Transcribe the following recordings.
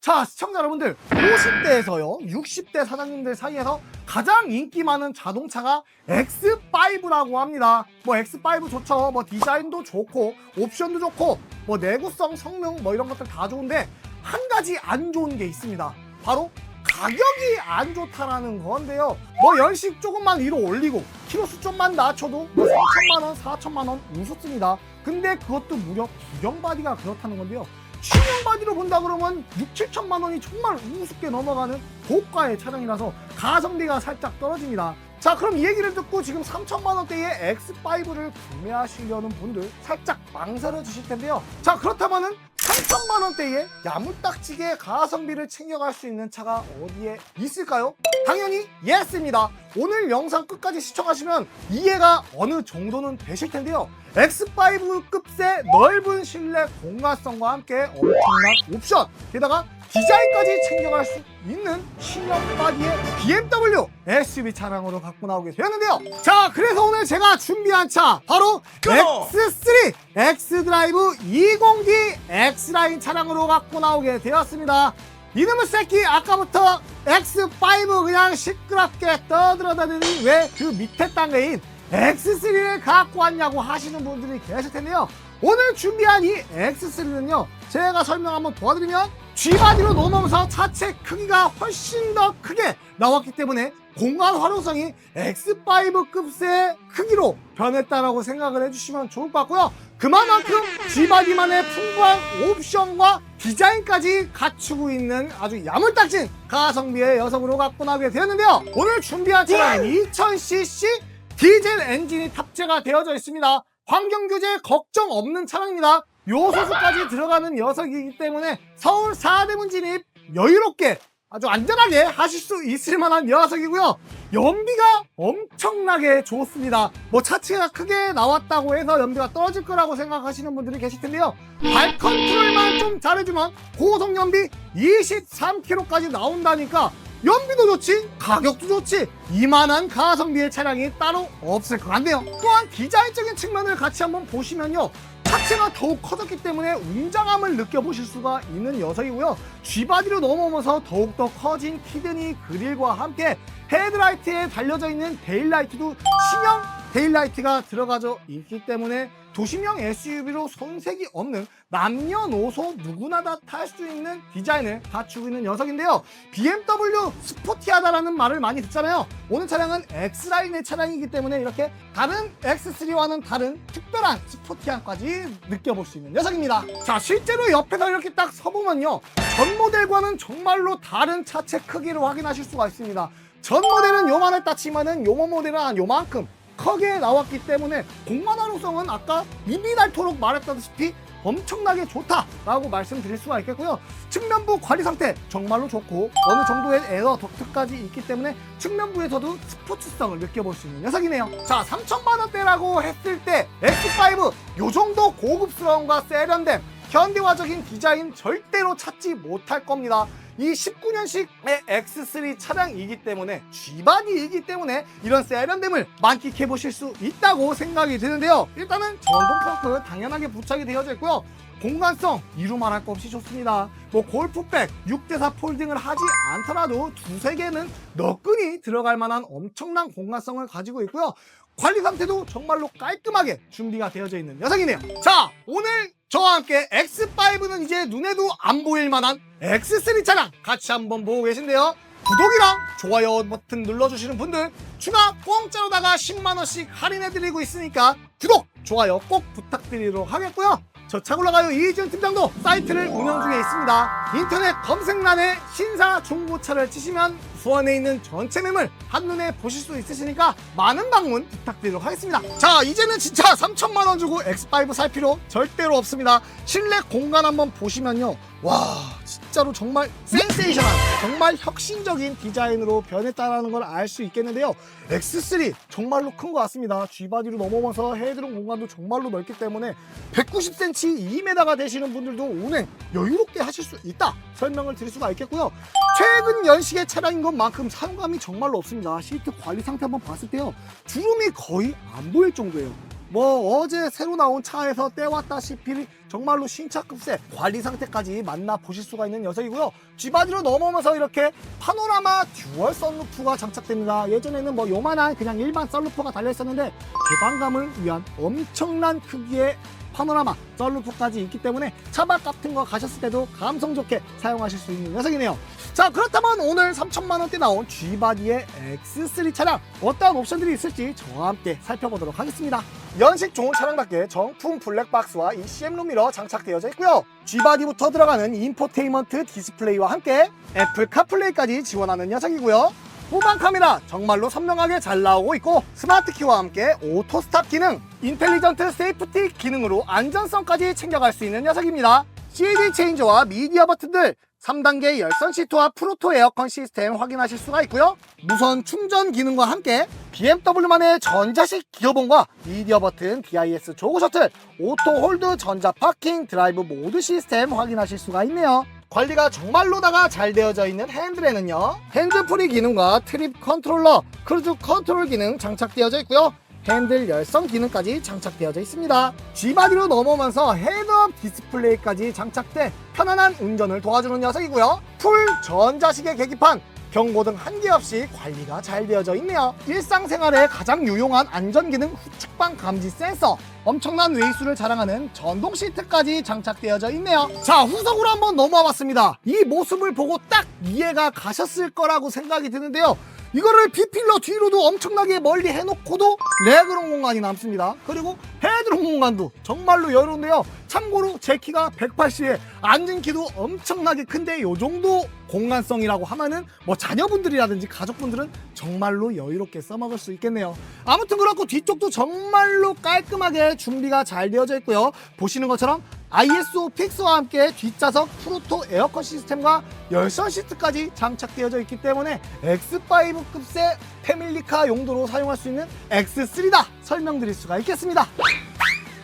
자, 시청자 여러분들, 50대에서요, 60대 사장님들 사이에서 가장 인기 많은 자동차가 X5라고 합니다. 뭐 X5 좋죠. 뭐 디자인도 좋고, 옵션도 좋고, 뭐 내구성, 성능, 뭐 이런 것들 다 좋은데, 한 가지 안 좋은 게 있습니다. 바로 가격이 안 좋다라는 건데요. 뭐 연식 조금만 위로 올리고, 키로수 좀만 낮춰도 뭐 3천만원, 4천만원 우습습니다. 근데 그것도 무려 구경 바디가 그렇다는 건데요. 신형 바디로 본다 그러면 6, 7천만 원이 정말 우습게 넘어가는 고가의 차량이라서 가성비가 살짝 떨어집니다. 자 그럼 이 얘기를 듣고 지금 3천만 원대의 X5를 구매하시려는 분들 살짝 망설여 주실 텐데요. 자 그렇다면은 3천만 원대의 야무딱지게 가성비를 챙겨갈 수 있는 차가 어디에 있을까요? 당연히 예스입니다. 오늘 영상 끝까지 시청하시면 이해가 어느 정도는 되실 텐데요. X5급의 넓은 실내 공간성과 함께 엄청난 옵션, 게다가 디자인까지 챙겨갈 수 있는 신형 바디의 BMW SUV 차량으로 갖고 나오게 되었는데요. 자, 그래서 오늘 제가 준비한 차 바로 끊어! X3 X드라이브 2공기 X라인 차량으로 갖고 나오게 되었습니다. 이놈의 새끼 아까부터 X5 그냥 시끄럽게 떠들어다니니 왜 그 밑에 단계인 X3를 갖고 왔냐고 하시는 분들이 계실 텐데요. 오늘 준비한 이 X3는요, 제가 설명 한번 도와드리면 G바디로 넘어오면서 차체 크기가 훨씬 더 크게 나왔기 때문에 공간 활용성이 X5급의 크기로 변했다라고 생각을 해주시면 좋을 것 같고요. 그만큼 G바디만의 풍부한 옵션과 디자인까지 갖추고 있는 아주 야물딱진 가성비의 여성으로 갖고 나오게 되었는데요. 오늘 준비한 차량은 2000cc 디젤 엔진이 탑재가 되어져 있습니다. 환경 규제 걱정 없는 차량입니다. 요소수까지 들어가는 녀석이기 때문에 서울 4대문 진입 여유롭게 아주 안전하게 하실 수 있을 만한 녀석이고요. 연비가 엄청나게 좋습니다. 뭐 차체가 크게 나왔다고 해서 연비가 떨어질 거라고 생각하시는 분들이 계실 텐데요. 발 컨트롤만 좀 잘해주면 고속 연비 23km까지 나온다니까 연비도 좋지 가격도 좋지 이만한 가성비의 차량이 따로 없을 것 같네요 또한 디자인적인 측면을 같이 한번 보시면요 차체가 더욱 커졌기 때문에 웅장함을 느껴보실 수가 있는 녀석이고요. G바디로 넘어오면서 더욱더 커진 키드니 그릴과 함께 헤드라이트에 달려져 있는 데일라이트도 신형 데일라이트가 들어가져 있기 때문에 도심형 SUV로 손색이 없는 남녀노소 누구나 다 탈 수 있는 디자인을 갖추고 있는 녀석인데요. BMW 스포티하다라는 말을 많이 듣잖아요. 오늘 차량은 X라인의 차량이기 때문에 이렇게 다른 X3와는 다른 특별한 스포티함까지 느껴볼 수 있는 녀석입니다. 자, 실제로 옆에서 이렇게 딱 서보면요. 전 모델과는 정말로 다른 차체 크기를 확인하실 수가 있습니다. 전 모델은 요만했다치만은 요 모델은 한 요만큼 크게 나왔기 때문에 공간 활용성은 아까 입이 닳도록 말했다시피 엄청나게 좋다라고 말씀드릴 수가 있겠고요. 측면부 관리 상태 정말로 좋고 어느 정도의 에어 덕트까지 있기 때문에 측면부에서도 스포츠성을 느껴볼 수 있는 녀석이네요. 자, 3천만 원대라고 했을 때 X5 요 정도 고급스러움과 세련됨 현대화적인 디자인 절대로 찾지 못할 겁니다. 이 19년식의 X3 차량이기 때문에 G바디이기 때문에 이런 세련됨을 만끽해 보실 수 있다고 생각이 드는데요. 일단은 전동 펑크 당연하게 부착이 되어져 있고요. 공간성 이루 말할 것 없이 좋습니다. 뭐 골프백 6대4 폴딩을 하지 않더라도 두세 개는 너끈히 들어갈 만한 엄청난 공간성을 가지고 있고요. 관리 상태도 정말로 깔끔하게 준비가 되어져 있는 녀석이네요. 자, 오늘 저와 함께 X5는 이제 눈에도 안 보일 만한 X3 차량 같이 한번 보고 계신데요. 구독이랑 좋아요 버튼 눌러주시는 분들 추가 공짜로다가 10만원씩 할인해드리고 있으니까 구독, 좋아요 꼭 부탁드리도록 하겠고요. 저 차골라가요 이희준 팀장도 사이트를 운영 중에 있습니다. 인터넷 검색란에 신사 중고차를 치시면 수원에 있는 전체 매물 한눈에 보실 수 있으시니까 많은 방문 부탁드리도록 하겠습니다. 자 이제는 진짜 3천만 원 주고 X5 살 필요 절대로 없습니다. 실내 공간 한번 보시면요. 와 진짜로 정말 센세이션한 정말 혁신적인 디자인으로 변했다는 걸 알 수 있겠는데요. X3 정말로 큰 것 같습니다. G바디로 넘어오면서 헤드룸 공간도 정말로 넓기 때문에 190cm 2m가 되시는 분들도 운행 여유롭게 하실 수 있다 설명을 드릴 수가 있겠고요. 최근 연식의 차량인 것만큼 사용감이 정말로 없습니다. 시트 관리 상태 한번 봤을 때요. 주름이 거의 안 보일 정도예요. 뭐 어제 새로 나온 차에서 떼왔다시피 정말로 신차급세 관리 상태까지 만나 보실 수가 있는 녀석이고요. G바디로 넘어오면서 이렇게 파노라마 듀얼 썬루프가 장착됩니다. 예전에는 뭐 요만한 그냥 일반 썬루프가 달려있었는데 개방감을 위한 엄청난 크기의 파노라마 썬루프까지 있기 때문에 차박 같은 거 가셨을 때도 감성 좋게 사용하실 수 있는 녀석이네요. 자 그렇다면 오늘 3천만 원대 나온 G바디의 X3 차량 어떠한 옵션들이 있을지 저와 함께 살펴보도록 하겠습니다. 연식 좋은 차량답게 정품 블랙박스와 이 CM룸 미러 장착되어져 있고요. G바디부터 들어가는 인포테인먼트 디스플레이와 함께 애플 카플레이까지 지원하는 녀석이고요. 후방 카메라 정말로 선명하게 잘 나오고 있고 스마트 키와 함께 오토 스탑 기능, 인텔리전트 세이프티 기능으로 안전성까지 챙겨갈 수 있는 녀석입니다. CD 체인저와 미디어 버튼들 3단계 열선 시트와 프로토 에어컨 시스템 확인하실 수가 있고요. 무선 충전 기능과 함께 BMW만의 전자식 기어봉과 미디어 버튼, DIS 조그 셔틀, 오토 홀드 전자 파킹 드라이브 모드 시스템 확인하실 수가 있네요. 관리가 정말로다가 잘 되어져 있는 핸들에는요 핸즈프리 기능과 트립 컨트롤러, 크루즈 컨트롤 기능 장착되어져 있고요 핸들 열선 기능까지 장착되어져 있습니다 G바디로 넘어오면서 헤드업 디스플레이까지 장착돼 편안한 운전을 도와주는 녀석이고요 풀 전자식의 계기판 경고등 한 개 없이 관리가 잘 되어져 있네요. 일상생활에 가장 유용한 안전기능 후측방 감지 센서, 엄청난 웨이수를 자랑하는 전동 시트까지 장착되어져 있네요. 자, 후속으로 한번 넘어와 봤습니다. 이 모습을 보고 딱 이해가 가셨을 거라고 생각이 드는데요. 이거를 B필러 뒤로도 엄청나게 멀리 해놓고도 레그룸 공간이 남습니다. 그리고 헤드룸 공간도 정말로 여유로운데요. 참고로 제 키가 180에 앉은 키도 엄청나게 큰데 요 정도 공간성이라고 하면은 뭐 자녀분들이라든지 가족분들은 정말로 여유롭게 써먹을 수 있겠네요. 아무튼 그렇고 뒤쪽도 정말로 깔끔하게 준비가 잘 되어져 있고요. 보시는 것처럼 ISO 픽스와 함께 뒷좌석 프로토 에어컨 시스템과 열선 시트까지 장착되어져 있기 때문에 X5급세 패밀리카 용도로 사용할 수 있는 X3다 설명드릴 수가 있겠습니다.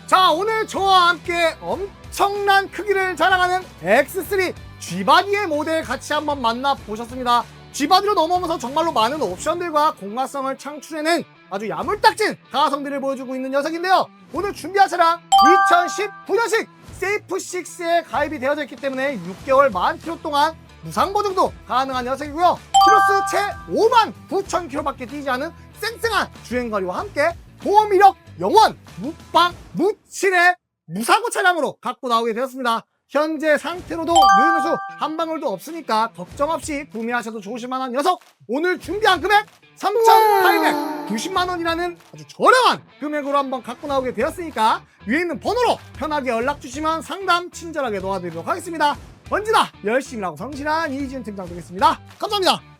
자 오늘 저와 함께 엄청난 크기를 자랑하는 X3 G바디의 모델 같이 한번 만나보셨습니다. G바디로 넘어오면서 정말로 많은 옵션들과 공간성을 창출해낸 아주 야물딱진 가성비를 보여주고 있는 녀석인데요. 오늘 준비한 차량 2019년식 세이프6에 가입이 되어져 있기 때문에 6개월 만 킬로 동안 무상 보증도 가능한 녀석이고요. 키로수 채 5만 9천 킬로밖에 뛰지 않은 쌩쌩한 주행거리와 함께 보험 이력 영원 무빵 무칠의 무사고 차량으로 갖고 나오게 되었습니다. 현재 상태로도 누유누수 한 방울도 없으니까 걱정 없이 구매하셔도 좋으실 만한 녀석 오늘 준비한 금액 3,890만 원이라는 아주 저렴한 금액으로 한번 갖고 나오게 되었으니까 위에 있는 번호로 편하게 연락 주시면 상담 친절하게 도와드리도록 하겠습니다. 언제나 열심히 하고 성실한 이지은 팀장 되겠습니다. 감사합니다.